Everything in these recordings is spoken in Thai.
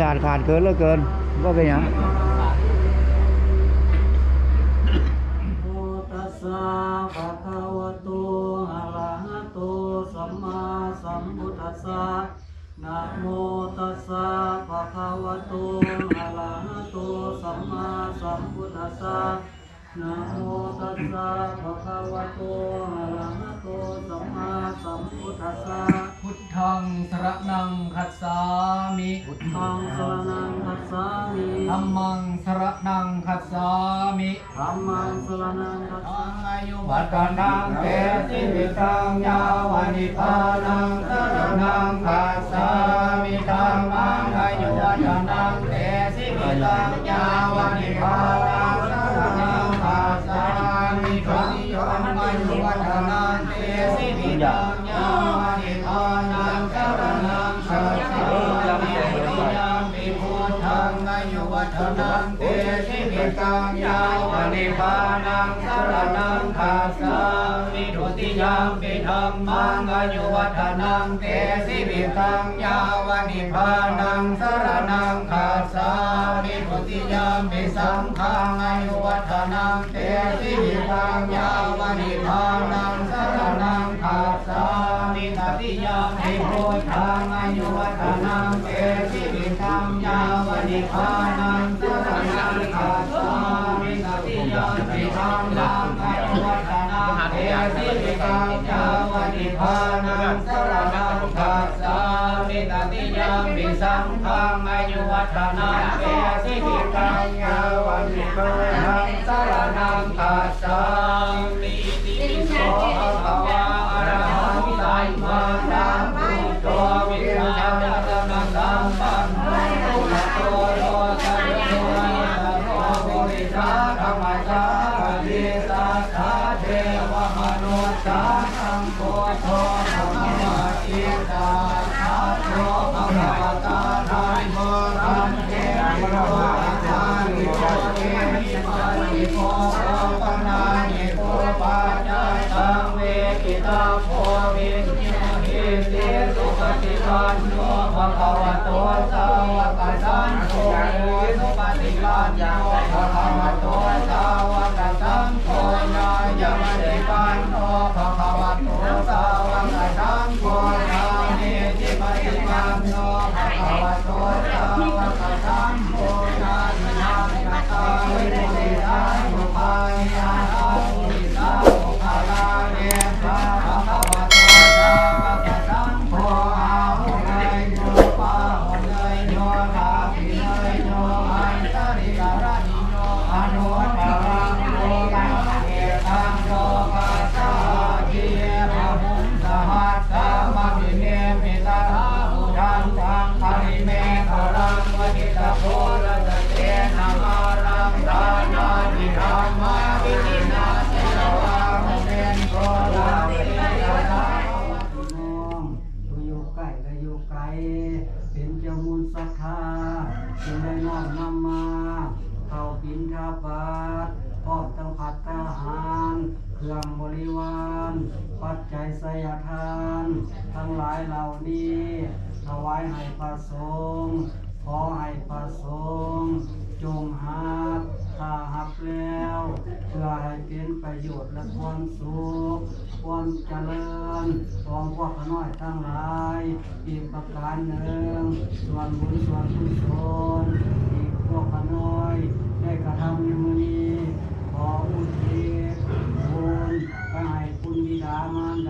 บ่มีศาสตร์ขาดเกินเหลือเกินว่าเป็นหยังโมตัสสะภะคะวะโตอะระหะโตสัมมาสัมพุทธัสสะนะโมตัสสะภะคะวะโตอะระหะโตสัมมาสัมพุทธัสสะนะโมตัสสะภะคะวะโตอะระหะโตสัมมาสัมพุทธัสสะพุทธังสรนังคัจฉามิ พุทธังสรณังคัจฉามิธัมมังสรนังคัจฉามิธัมมังสรณังคัจฉาทัมิงอายุวัฒนังเตสิวิตังยาวานิพานังสรนังคัจฉามิธัมมังอายุวัฒนังเตสิวิตังยาวานิพานังสรนังคัจฉามิธัมมังอายุวัฒนังเตสิวิตัง ตังยาวนิพานังสารนังคัจฉามิทุติยามปิธรรมังอายุวัฒนังเตสิวิตังยาวนิพานังสารนังคัจฉามิทุติยามปิสังฆังอายุวัฒนังเตสิวิตังยาวนิพานังสารนังคัจฉามิตติยามปิพุทธังอายุวัฒนังเตสิวิตังยาวนิพานัง นิพานังสรนังคัจฉามิตติยามิสังฆังอายุวัฒนังเตสิวิตังยาวันิพานังสรนังคัจฉามิติปิโส นี้ ถวายให้พระสงฆ์ขอให้พระสงฆ์จงหาบทาหับแล้ว เพื่อให้เป็นประโยชน์และความสุขความเจริญของพวกขน้อยทั้งหลายอีกประการหนึ่ง ส่วนบุญส่วนกุศลอีกพวกขน้อย ได้กระทำในมือนี้ขออุทิศบุญไปให้คุณบิดามารดา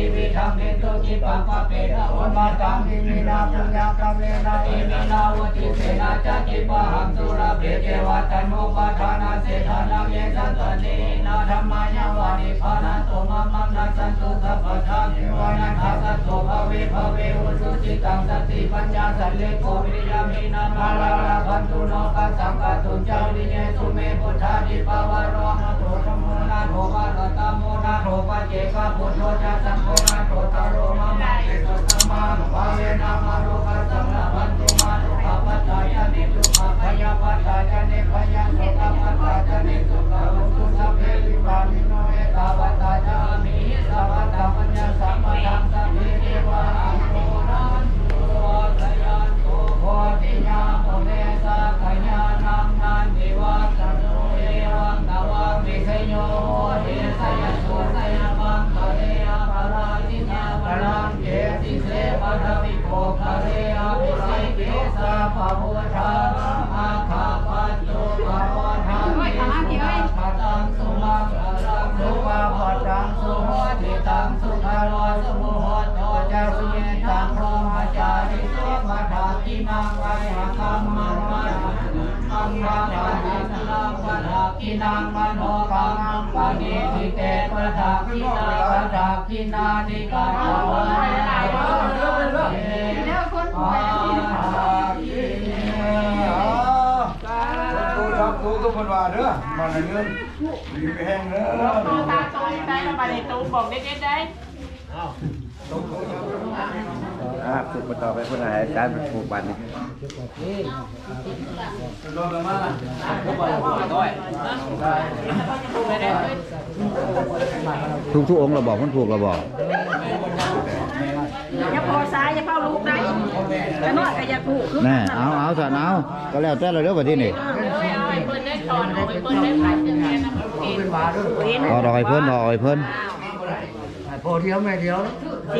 ยี่ยมเออเออ กิ ากินานิกาตวาเนป่วยตู้ครับตู้ทุกคนว่าเด้อมาในเงินมีแพงเด้อตาโตยังได้มาในตู้บอกเด็ดๆได้ อ่าฝึกมาต่อไปคนไหนการปลูกบันนี่โดนมาทุกคนด้วยทุกทุกองค์เราบอกมันถูกเราบอกอย่าพอซ้ายอย่าเฝ้าลูกได้แต่น้อยก็อย่าถูกคือแน่เอาเอาสันเอาก็แล้วแต่เราเรื่องแบบที่นี่เอาไอ้เพิ่นได้สอนเอาไอ้เพิ่นได้ขายถึงแค่นั้นเห็นพอดอยเพิ่นพอดอยเพิ่น พอเดียวแม่เดียว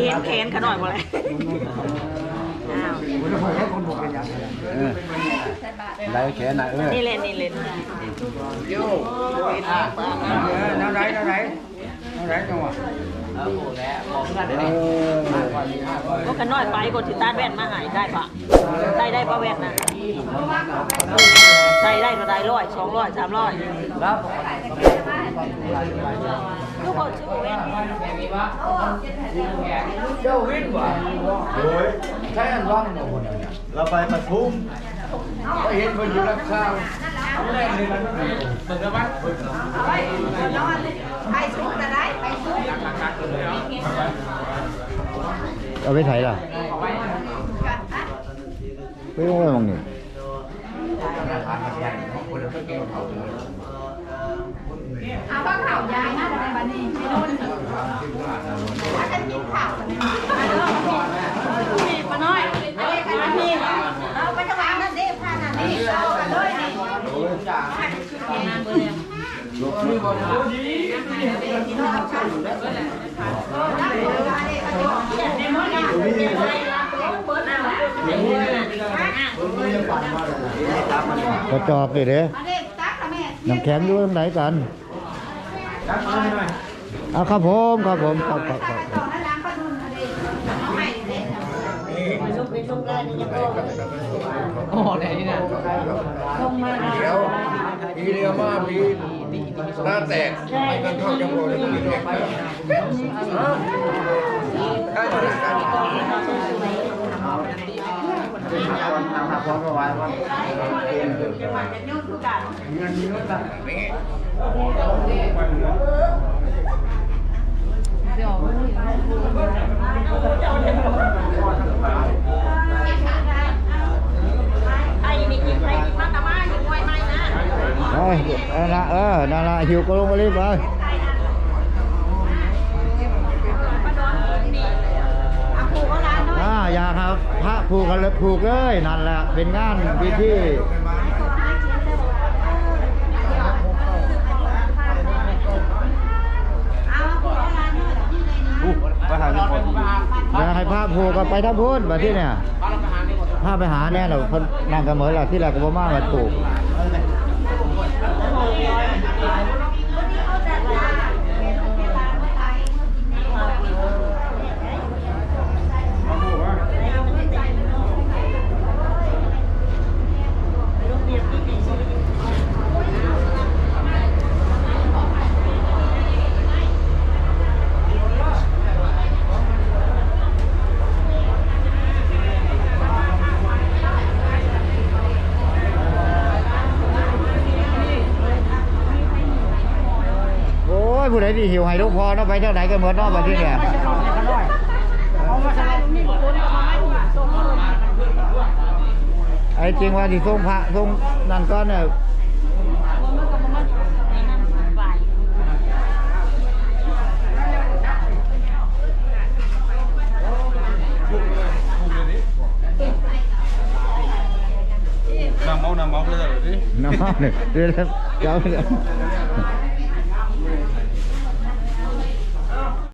เห็นแขนขน่อยบ่เลยอ้าวผมจะให้คนบอกเป็นยังเออได้แขนนะเออนี่เล่นนี่เล่นน้ำไหนน้ำไหนน้ำไหนจังหวะก็ขน้อยไปกดสิตาแว่นมาหายได้ปะได้ได้ปะแว่นน่ะ ได้ได้ก็ได้ร้อยสองร้อยสามร้อยครับทุกคนชื่อว่นเจ้าวินว่ะโอ้ยใช้อันว่างหมดเนี่ยเราไปปทุมก็เห็นคนอยู่รักษาแรงเลยนะเอาไปไถล่ะไปลงไว้มองนี่ เอาข้าวขาวยายนะในบันนี้ไม่โดนถ้าฉันกินข้าวกันเนี่ยมาน้อยเอาไปกันนี่เอาไปทำงานนั่นดิผ้านั่นนี่เอากันเลยนี่ในมื้อนี้เป็นไรเปิดเอกระจอกเลยเด้ม น้ำแข็งอยู่ตรงไหนกันเอาครับผมครับผมครับครับครับต่อนะล้างปลาดุนค่เด็กเอาให้เด็กสงกรานต์นี่ยังบ่โอ้ไหนนี่นะลงมาเดี๋ยวปีเดียวมาปีหน้าแตกไม่กันเข้าจังหวะปีแตกได้มพร้อมกับไว้ว่า ไอ้นี่กินไอ้กินมาตามาอยู่มวยไม่นะเอ้ยนั่นละเออนั่นละหิวก็ลงมารีบไปมาดอนนี่อาผูก็ร้านด้วยอ่าอย่าครับพระผูกกันเลยผูกเลยนั่นแหละเป็นงานพิธี ไปหาที่คน อย่าให้พระ ผูกกันไปทั้งพุทธแบบที่เนี่ยพาไปหาแน่เราคนนั่งกันเหมือนเราที่แรกก็บ่มามาผูก โอ้ยผู้ใดที่หิวให้ลูกพอเนาะไปเท่าไหนก็เหมือนเนอกแบบที่เนี่ยไอ้จริงว่าที่ทรงพระทรงนั่นก็เนี่ยน้ำเมาน้ำเมาเลยดิน้ำมันเนี่ยเดี๋ยวเดี๋ยวเดี๋ยว